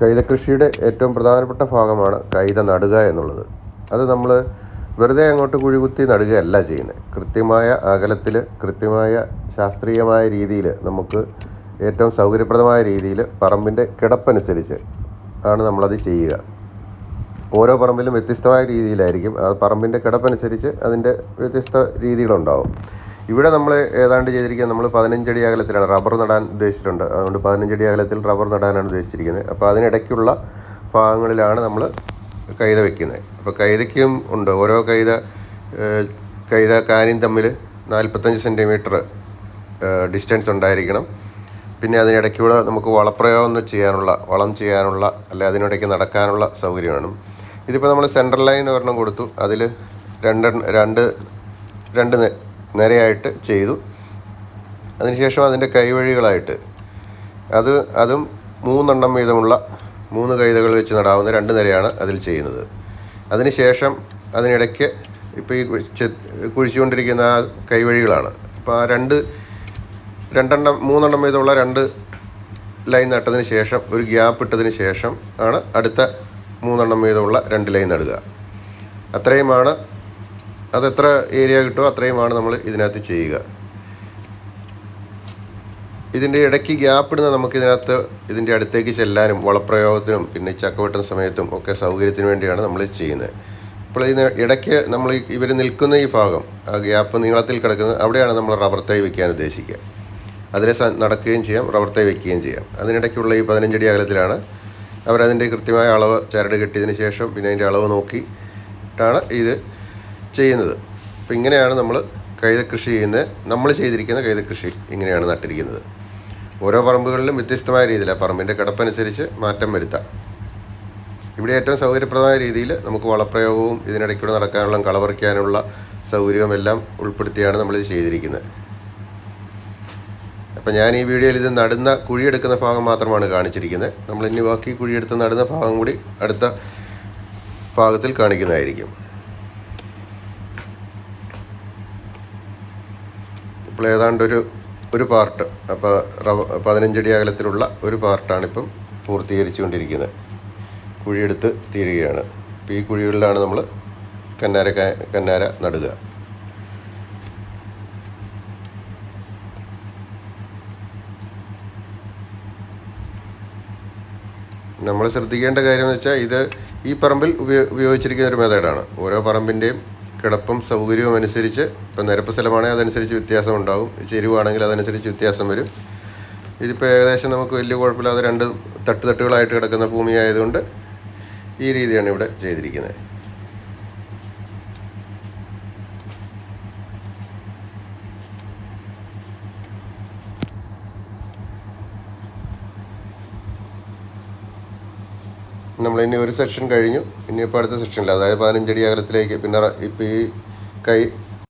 കൈത കൃഷിയുടെ ഏറ്റവും പ്രധാനപ്പെട്ട ഭാഗമാണ് കൈത നടുക എന്നുള്ളത്. അത് നമ്മൾ വെറുതെ അങ്ങോട്ട് കുഴികുത്തി നടുകയല്ല ചെയ്യുന്നത് കൃത്യമായ അകലത്തിൽ കൃത്യമായ ശാസ്ത്രീയമായ രീതിയിൽ നമുക്ക് ഏറ്റവും സൗകര്യപ്രദമായ രീതിയിൽ പറമ്പിന്റെ കിടപ്പനുസരിച്ച് ആണ് നമ്മളത് ചെയ്യുക. ഓരോ പറമ്പിലും വ്യത്യസ്തമായ രീതിയിലായിരിക്കും. ആ പറമ്പിന്റെ കിടപ്പനുസരിച്ച് അതിന്റെ വ്യത്യസ്ത രീതികളുണ്ടാവും. ഇവിടെ നമ്മൾ ഏതാണ്ട് ചെയ്തിരിക്കുന്നത് നമ്മൾ പതിനഞ്ചടി അകലത്തിലാണ് റബ്ബർ നടാൻ ഉദ്ദേശിച്ചിട്ടുണ്ട്. അതുകൊണ്ട് പതിനഞ്ചടി അകലത്തിൽ റബ്ബർ നടാനാണ് ഉദ്ദേശിച്ചിരിക്കുന്നത്. അപ്പോൾ അതിനിടയ്ക്കുള്ള ഭാഗങ്ങളിലാണ് നമ്മൾ കൈത വയ്ക്കുന്നത് അപ്പോൾ കൈതയ്ക്കും ഉണ്ട്. ഓരോ കൈത കൈത കാനും തമ്മിൽ നാൽപ്പത്തഞ്ച് സെന്റിമീറ്റർ ഡിസ്റ്റൻസ് ഉണ്ടായിരിക്കണം. പിന്നെ അതിനിടയ്ക്കൂടെ നമുക്ക് വളപ്രയോഗം ചെയ്യാനുള്ള വളം ചെയ്യാനുള്ള അല്ലെ അതിനിടയ്ക്ക് നടക്കാനുള്ള സൗകര്യം വേണം. ഇതിപ്പോൾ നമ്മൾ സെൻട്രൽ ലൈൻ ഒരെണ്ണം കൊടുത്തു. അതിൽ രണ്ട് രണ്ട് രണ്ട് നിരയായിട്ട് ചെയ്തു. അതിനുശേഷം അതിന്റെ കൈവഴികളായിട്ട് അത് അതും മൂന്നെണ്ണം വീതമുള്ള മൂന്ന് കൈതകൾ വെച്ച് നടാവുന്ന രണ്ട് നിരയാണ് അതിൽ ചെയ്യുന്നത്. അതിനുശേഷം അതിനിടയ്ക്ക് ഇപ്പോൾ ഈ കുഴിച്ചുകൊണ്ടിരിക്കുന്ന ആ കൈവഴികളാണ്. അപ്പോൾ ആ രണ്ട് രണ്ടെണ്ണം മൂന്നെണ്ണം വീതമുള്ള രണ്ട് ലൈൻ നട്ടതിന് ശേഷം ഒരു ഗ്യാപ്പ് ഇട്ടതിന് ശേഷം ആണ് അടുത്ത മൂന്നെണ്ണം വീതമുള്ള രണ്ട് ലൈൻ നടുക. അത്രയുമാണ് അതെത്ര ഏരിയ കിട്ടുമോ അത്രയുമാണ് നമ്മൾ ഇതിനകത്ത് ചെയ്യുക. ഇതിന്റെ ഇടയ്ക്ക് ഗ്യാപ്പ് ഇടുന്ന നമുക്ക് ഇതിനകത്ത് ഇതിന്റെ അടുത്തേക്ക് ചെല്ലാനും വളപ്രയോഗത്തിനും പിന്നെ ചക്ക വെട്ടുന്ന സമയത്തും ഒക്കെ സൗകര്യത്തിന് വേണ്ടിയാണ് നമ്മൾ ചെയ്യുന്നത്. ഇപ്പോൾ ഇതിന് ഇടയ്ക്ക് നമ്മൾ ഇവർ നിൽക്കുന്ന ഈ ഭാഗം ആ ഗ്യാപ്പ് നീളത്തിൽ കിടക്കുന്നത് അവിടെയാണ് നമ്മൾ റബ്ബർ തൈ വയ്ക്കാൻ ഉദ്ദേശിക്കുക. അതിലെ നടക്കുകയും ചെയ്യാം റബ്ബർ തൈ വയ്ക്കുകയും ചെയ്യാം. അതിനിടയ്ക്കുള്ള ഈ പതിനഞ്ചടി അകലത്തിലാണ് അവരതിന്റെ കൃത്യമായ അളവ് ചരട് കെട്ടിയതിന് ശേഷം പിന്നെ അതിന്റെ അളവ് നോക്കിയിട്ടാണ് ഇത് ചെയ്യുന്നത്. അപ്പോൾ ഇങ്ങനെയാണ് നമ്മൾ കൈത കൃഷി ചെയ്യുന്നത്. നമ്മൾ ചെയ്തിരിക്കുന്ന കൈത കൃഷി ഇങ്ങനെയാണ് നട്ടിരിക്കുന്നത്. ഓരോ പറമ്പുകളിലും വ്യത്യസ്തമായ രീതിയിലാണ് പറമ്പിന്റെ കിടപ്പനുസരിച്ച് മാറ്റം വരുത്താം. ഇവിടെ ഏറ്റവും സൗകര്യപ്രദമായ രീതിയിൽ നമുക്ക് വളപ്രയോഗവും ഇതിനിടയ്ക്കൂടെ നടക്കാനുള്ള കളപറിക്കാനുള്ള സൗകര്യവും എല്ലാം ഉൾപ്പെടുത്തിയാണ് നമ്മളിത് ചെയ്തിരിക്കുന്നത്. അപ്പം ഞാൻ ഈ വീഡിയോയിൽ ഇത് നടുന്ന കുഴിയെടുക്കുന്ന ഭാഗം മാത്രമാണ് കാണിച്ചിരിക്കുന്നത്. നമ്മൾ ഇനി ബാക്കി കുഴിയെടുത്ത് നടുന്ന ഭാഗം കൂടി അടുത്ത ഭാഗത്തിൽ കാണിക്കുന്നതായിരിക്കും. ഇപ്പോൾ ഏതാണ്ട് ഒരു ഒരു പാർട്ട്. അപ്പോൾ റവ പതിനഞ്ചടി അകലത്തിലുള്ള ഒരു പാർട്ടാണിപ്പം പൂർത്തീകരിച്ചുകൊണ്ടിരിക്കുന്നത്. കുഴിയെടുത്ത് തീരുകയാണ്. അപ്പോൾ ഈ കുഴികളിലാണ് നമ്മൾ കന്നാര കന്നാര നടുക. നമ്മൾ ശ്രദ്ധിക്കേണ്ട കാര്യം എന്ന് വെച്ചാൽ ഇത് ഈ പറമ്പിൽ ഉപയോ ഉപയോഗിച്ചിരിക്കുന്ന ഒരു മെത്തേഡാണ്. ഓരോ പറമ്പിന്റെയും കിടപ്പും സൗകര്യവും അനുസരിച്ച് ഇപ്പം നിരപ്പ് സ്ഥലമാണെങ്കിൽ അതനുസരിച്ച് വ്യത്യാസം ഉണ്ടാകും ചെരുവാണെങ്കിൽ അതനുസരിച്ച് വ്യത്യാസം വരും. ഇതിപ്പോൾ ഏകദേശം നമുക്ക് വലിയ കുഴപ്പമില്ലാതെ രണ്ട് തട്ട് തട്ടുകളായിട്ട് കിടക്കുന്ന ഭൂമിയായതുകൊണ്ട് ഈ രീതിയാണ് ഇവിടെ ചെയ്തിരിക്കുന്നത്. നമ്മൾ ഇനി ഒരു സെക്ഷൻ കഴിഞ്ഞു. ഇനിയിപ്പോൾ അടുത്ത സെക്ഷനിൽ അതായത് പതിനഞ്ചടി അകലത്തിലേക്ക് പിന്നെ ഇപ്പോൾ ഈ കൈ